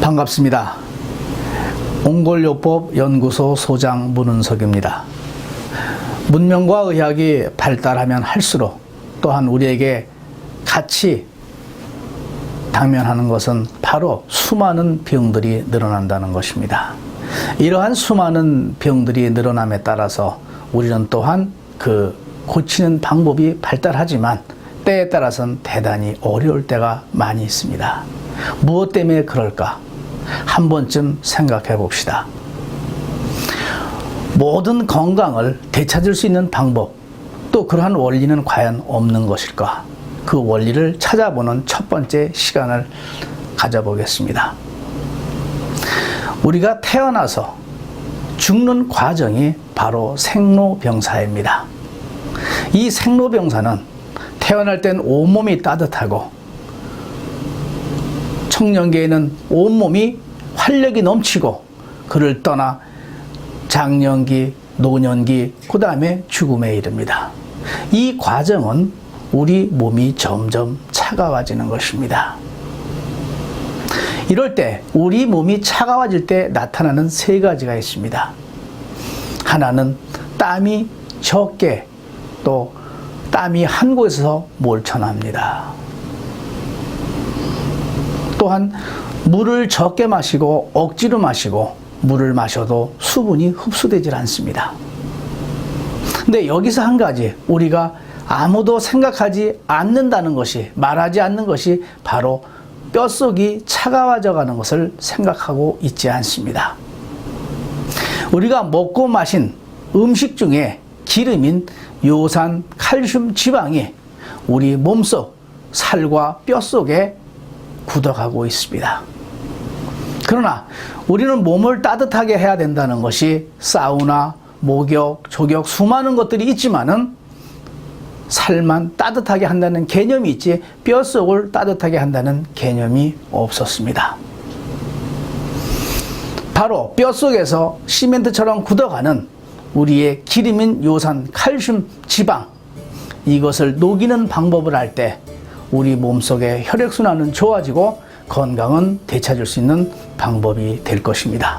반갑습니다. 옹골요법 연구소 소장 문은석입니다. 문명과 의학이 발달하면 할수록 또한 우리에게 같이 당면하는 것은 바로 수많은 병들이 늘어난다는 것입니다. 이러한 수많은 병들이 늘어남에 따라서 우리는 또한 그 고치는 방법이 발달하지만 때에 따라서는 대단히 어려울 때가 많이 있습니다. 무엇 때문에 그럴까? 한 번쯤 생각해 봅시다. 모든 건강을 되찾을 수 있는 방법, 또 그러한 원리는 과연 없는 것일까? 그 원리를 찾아보는 첫 번째 시간을 가져보겠습니다. 우리가 태어나서 죽는 과정이 바로 생로병사입니다. 이 생로병사는 태어날 땐 온몸이 따뜻하고 청년기에는 온몸이 활력이 넘치고 그를 떠나 장년기, 노년기, 그 다음에 죽음에 이릅니다. 이 과정은 우리 몸이 점점 차가워지는 것입니다. 이럴 때 우리 몸이 차가워질 때 나타나는 세 가지가 있습니다. 하나는 땀이 적게 또 땀이 한 곳에서 몰쳐납니다. 또한 물을 적게 마시고 억지로 마시고 물을 마셔도 수분이 흡수되질 않습니다. 근데 여기서 한 가지 우리가 아무도 생각하지 않는다는 것이 말하지 않는 것이 바로 뼛속이 차가워져 가는 것을 생각하고 있지 않습니다. 우리가 먹고 마신 음식 중에 기름인 요산, 칼슘, 지방이 우리 몸속 살과 뼈 속에 굳어가고 있습니다. 그러나 우리는 몸을 따뜻하게 해야 된다는 것이 사우나, 목욕, 조격 수많은 것들이 있지만은 살만 따뜻하게 한다는 개념이 있지 뼛속을 따뜻하게 한다는 개념이 없었습니다. 바로 뼛속에서 시멘트처럼 굳어가는 우리의 기름인 요산, 칼슘, 지방 이것을 녹이는 방법을 할 때 우리 몸속의 혈액순환은 좋아지고 건강은 되찾을 수 있는 방법이 될 것입니다.